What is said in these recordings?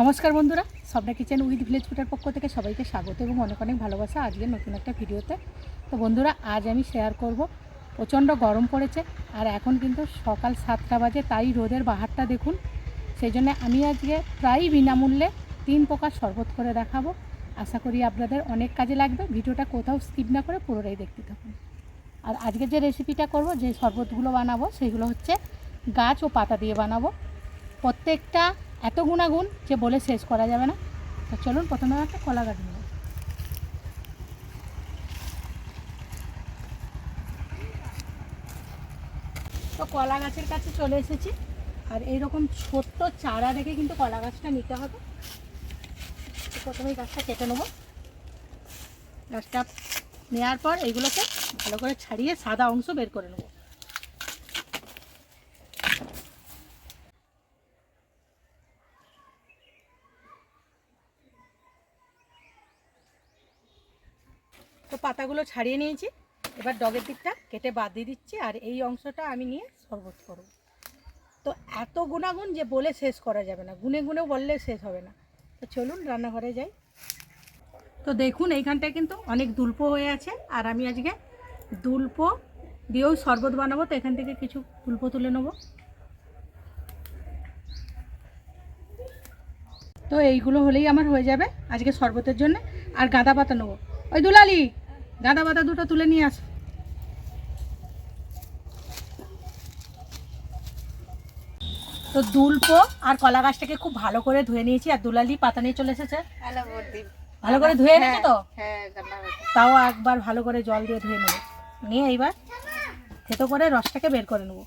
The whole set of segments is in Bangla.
নমস্কার বন্ধুরা, সবটা কিচেন উইথ ভিলেজ ফুডের পক্ষ থেকে সবাইকে স্বাগত এবং অনেক অনেক ভালোবাসা আজকে নতুন একটা ভিডিওতে। তো বন্ধুরা, আজ আমি শেয়ার করব, প্রচণ্ড গরম পড়েছে আর এখন কিন্তু সকাল সাতটা বাজে, তাই রোদের বাহারটা দেখুন। সেই জন্য আমি আজকে প্রায় বিনামূল্যে তিন প্রকার শরবত করে দেখাবো। আশা করি আপনাদের অনেক কাজে লাগবে, ভিডিওটা কোথাও স্কিপ না করে পুরোটাই দেখতে থাকুন। আর আজকে যে রেসিপিটা করব, যে শরবতগুলো বানাবো, সেগুলো হচ্ছে গাছ ও পাতা দিয়ে বানাবো। প্রত্যেকটা এত গুণাগুণ যে বলে শেষ করা যাবে না। তো চলুন প্রথমে একটা কলা গাছ নেব তো কলা গাছের কাছে চলে এসেছি। আর এইরকম ছোট্ট চারা রেখে কিন্তু কলা গাছটা নিতে হবে। প্রথমে গাছটা কেটে নেব। গাছটা নেওয়ার পর এইগুলোকে ভালো করে ছাড়িয়ে সাদা অংশ বের করে নেব। পাতাগুলো ছাড়িয়ে নিয়েছি। এবার ডগের দিকটা কেটে বাদ দিয়ে দিচ্ছি আর এই অংশটা আমি নিয়ে শরবত করব। তো এত গুণাগুণ যে বলে শেষ করা যাবে না, গুনে গুনে বললে শেষ হবে না। তো চলুন রান্নাঘরে যাই। তো দেখুন, এইখানটায় কিন্তু অনেক দুল্প হয়ে আছে আর আমি আজকে দুল্প দিয়েও শরবত বানাবো, তো এখান থেকে কিছু দুল্প তুলে নেব। তো এইগুলো হলেই আমার হয়ে যাবে আজকে শরবতের জন্য। আর গাঁদা পাতা নেব। ওই দুলালি গাঁদা পাতা দুটো তুলে নিয়ে আস। তো দুলপো আর কলা গাছটাকে খুব ভালো করে ধুয়ে নিয়েছি আর দুলালি পাতা নিয়ে চলে এসেছে। ভালো করে ধুয়ে এনেছো তো? হ্যাঁ হয়েছে। তাও একবার ভালো করে জল দিয়ে ধুয়ে নেব। নিয়ে এইবার থেতো করে রসটাকে বের করে নেব।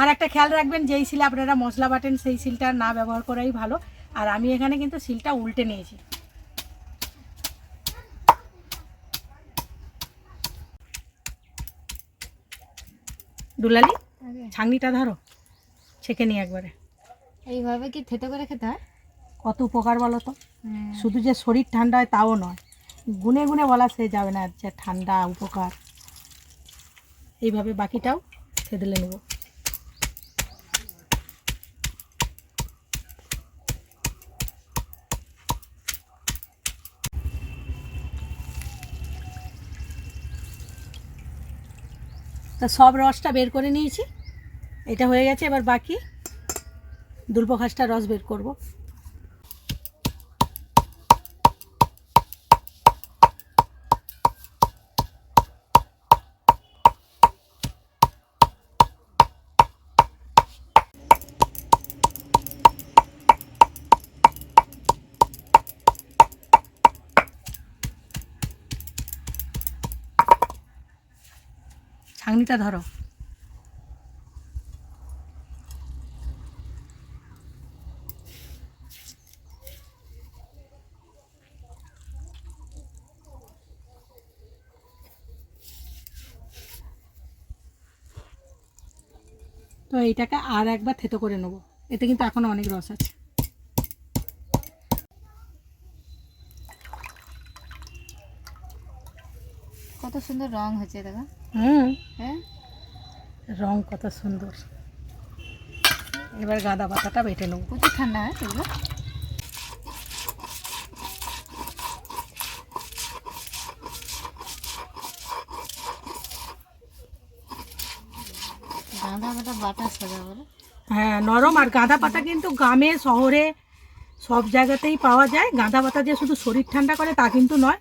আর একটা খেয়াল রাখবেন যেই শিলে আপনারা মশলা বাটেন সেই শিলটা না ব্যবহার করাই ভালো। আর আমি এখানে কিন্তু শিলটা উল্টে নিয়েছি। দুলালি ছাংনিটা ধরো ছেঁকে নিই একবারে। এইভাবে কি থেতো করে খেতে হয়? কত উপকার বলো তো? শুধু যে শরীর ঠান্ডা হয় তাও নয় গুনে গুনে বলা সে যাবে না যে ঠান্ডা উপকার। এইভাবে বাকিটাও থেদলে নেব তা সব রসটা বের করে নিয়েছি। এটা হয়ে গেছে, এবার বাকি দুল্প ঘাসটা রস বের করব। ছাংনিটা ধরো। তো এইটাকে আর একবার থেতো করে নেব। এতে কিন্তু এখনও অনেক রস আছে। কত সুন্দর রং হচ্ছে দেখো। হুম। হ্যাঁ? রং কত সুন্দর। এবার গাঁদা পাতাটা বেটে নেব। প্রচুর ঠান্ডা হয় এগুলো? গাঁদা বাটা সাজা হ্যাঁ নরম আর গাঁদা পাতা কিন্তু গ্রামে শহরে সব জায়গাতেই পাওয়া যায়। গাঁদা পাতা যে শুধু শরীর ঠান্ডা করে তা কিন্তু নয়।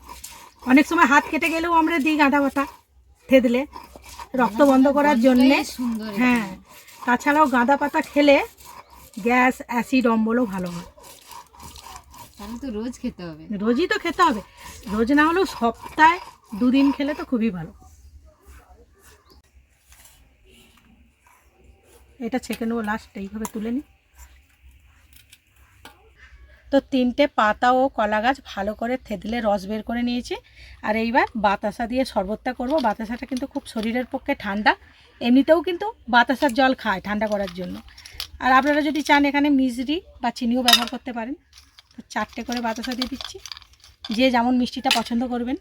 অনেক সময় হাত কেটে গেলেও আমরা দিই গাঁদা পাতা। থেদলে রক্ত বন্ধ করার জন্যে। হ্যাঁ তাছাড়াও গাঁদা পাতা খেলে গ্যাস অ্যাসিড অম্বলও ভালো হয়। তো রোজ খেতে হবে। রোজই তো খেতে হবে। রোজ না হলেও সপ্তাহে দুদিন খেলে তো খুবই ভালো। এটা ছেঁকে নেব লাস্ট এইভাবে তুলে নিই তো তিনটে পাতা ও কলা গাছ ভালো করে থেদলে রস বের করে নিয়েছি। আর এইবার বাতাসা দিয়ে শরবতটা করব। বাতাসাটা কিন্তু খুব শরীরের পক্ষে ঠান্ডা। এমনিতেও কিন্তু বাতাসার জল খায় ঠান্ডা করার জন্য। আর আপনারা যদি চান এখানে মিজরি বা চিনিও ব্যবহার করতে পারেন। তো চারটে করে বাতাসা দিয়ে দিচ্ছি। যে যেমন মিষ্টিটা পছন্দ করবেন।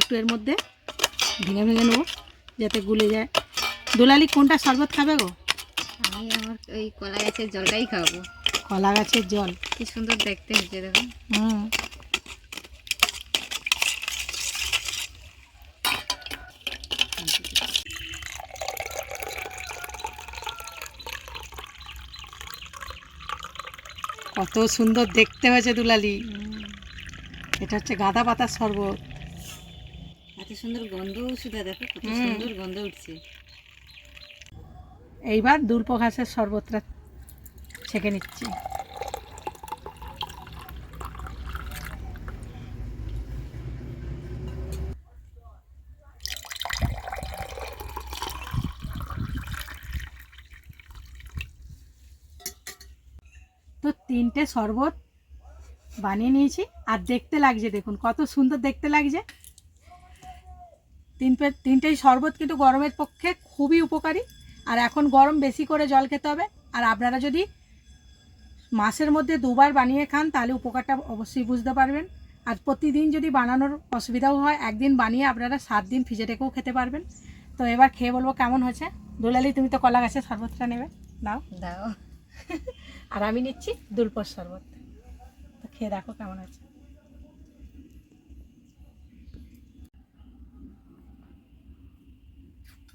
একটু এর মধ্যে ভেঙে ভেঙে নেব, যাতে গুলে যায়। দুলালি কোনটা শরবত খাবে গো? আমি আমার ওই কলা গাছের জলটাই খাব। কলা গাছের জল। কি সুন্দর দেখতে হচ্ছে দেখো হুম। কত সুন্দর দেখতে হয়েছে দুলালি। এটা হচ্ছে গাঁদা পাতার শরবত। এত সুন্দর গন্ধ ওষুধ দেখো কত সুন্দর গন্ধ উঠছে। এইবার দুল্প ঘাসের শরবতটা ছেঁকে নিচ্ছি। তো তিনটে শরবত বানিয়ে নিয়েছি, আর দেখতে লাগছে, দেখুন, কত সুন্দর দেখতে লাগছে। তিনটে তিনটেই শরবত কিন্তু গরমের পক্ষে খুবই উপকারী, আর এখন গরম বেশি করে জল খেতে হবে। আর আপনারা যদি মাসের মধ্যে দুবার বানিয়ে খান তাহলে উপকারটা অবশ্যই বুঝতে পারবেন। আর প্রতিদিন যদি বানানোর অসুবিধাও হয় একদিন বানিয়ে আপনারা সাত দিন ফ্রিজে রেখেও খেতে পারবেন। তো এবার খেয়ে বলব কেমন হয়েছে? দুলালি তুমি তো কলা গাছের শরবতটা নেবে। নাও দাও। আর আমি নিচ্ছি দুলপর শরবত। তো খেয়ে দেখো কেমন আছে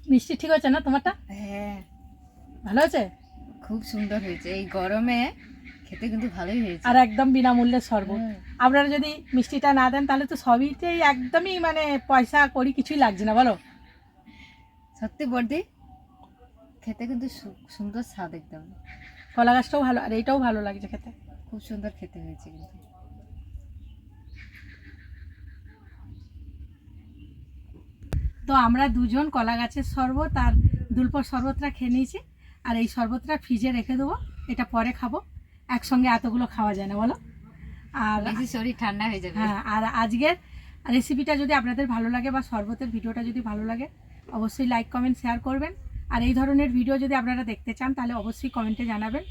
মিষ্টি ঠিক হয়েছে না তোমারটা? হ্যাঁ। ভালো আছে খুব সুন্দর হয়েছে। এই গরমে খেতে কিন্তু ভালোই হয়েছে। আর একদম বিনামূল্যে শরবত। আপনারা যদি মিষ্টিটা না দেন তাহলে তো সবইতেই একদমই মানে পয়সা করি কিছুই লাগছে না বলো? সত্যি বর্দি খেতে কিন্তু সুন্দর স্বাদ একদম। কলা গাছটাও ভালো আর এইটাও ভালো লাগছে খেতে। খুব সুন্দর খেতে হয়েছে কিন্তু। তো আমরা দুজন কলা গাছের শরবত আর দুলপর শরবতটা খেয়ে নিয়েছি আর এই শরবতটা ফ্রিজে রেখে দেবো এটা পরে খাব। একসঙ্গে এতগুলো খাওয়া যায় না বলো? আর শরীর ঠান্ডা হয়ে যাবে। হ্যাঁ আর আজকের রেসিপিটা যদি আপনাদের ভালো লাগে বা শরবতের ভিডিওটা যদি ভালো লাগে অবশ্যই লাইক কমেন্ট শেয়ার করবেন। আর এই ধরনের ভিডিও যদি আপনারা দেখতে চান তাহলে অবশ্যই কমেন্টে জানাবেন।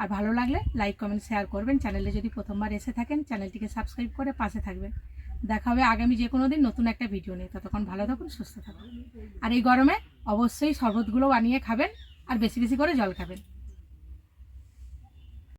আর ভালো লাগলে লাইক কমেন্ট শেয়ার করবেন। চ্যানেলে যদি প্রথমবার এসে থাকেন চ্যানেলটিকে সাবস্ক্রাইব করে পাশে থাকবেন। দেখা হবে আগামী যে কোনো দিন নতুন একটা ভিডিও নিয়ে। ততক্ষণ ভালো থাকুন সুস্থ থাকুন। আর এই গরমে অবশ্যই শরবতগুলো বানিয়ে খাবেন আর বেশি বেশি করে জল খাবেন।